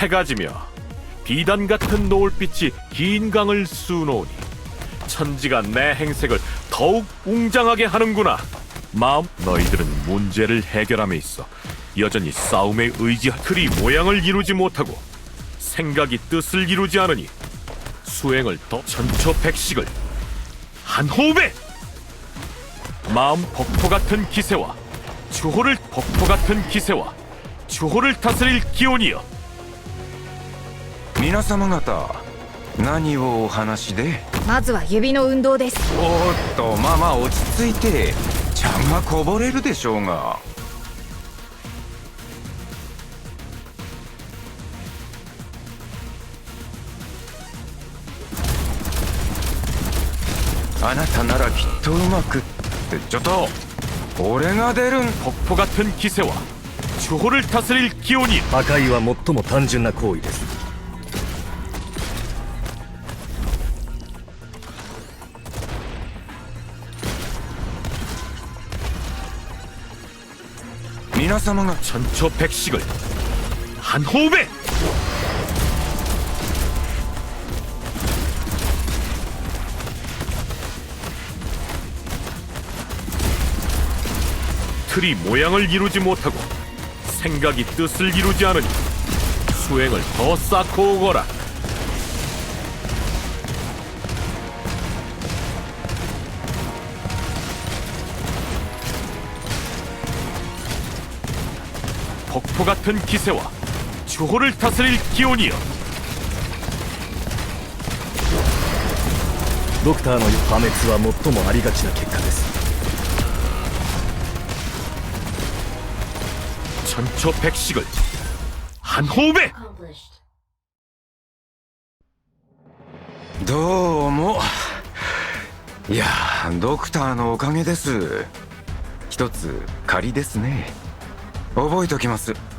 해가 지며 비단 같은 노을빛이 긴 강을 수놓으니 천지가 내 행색을 더욱 웅장하게 하는구나. 마음 너희들은 문제를 해결함에 있어 여전히 싸움에 의지할 틀이 모양을 이루지 못하고 생각이 뜻을 이루지 않으니 수행을 더 천초백식을 한 호흡에 마음 폭포 같은 기세와 주호를 폭포 같은 기세와 주호를 다스릴 기온이여 皆様方何をお話でまずは指の運動ですおーっとまあまあ落ち着いて茶がこぼれるでしょうがあなたならきっとうまくってちょっと俺が出るん 폭포 같은 기세와 주호를 다스릴 기온이여 破壊は最も単純な行為です 皆様が 천초백식을 한 호흡에 틀이 모양을 이루지 못하고 생각이 뜻을 이루지 않으니 수행을 더 쌓고 오거라 폭포 같은 기세와 주호를 다스릴 기온이여 ドクターの言う破滅は最もありがちな結果です 천초백식을 한 호흡에 どうもいやドクターのおかげです一つ仮ですね 覚えておきます。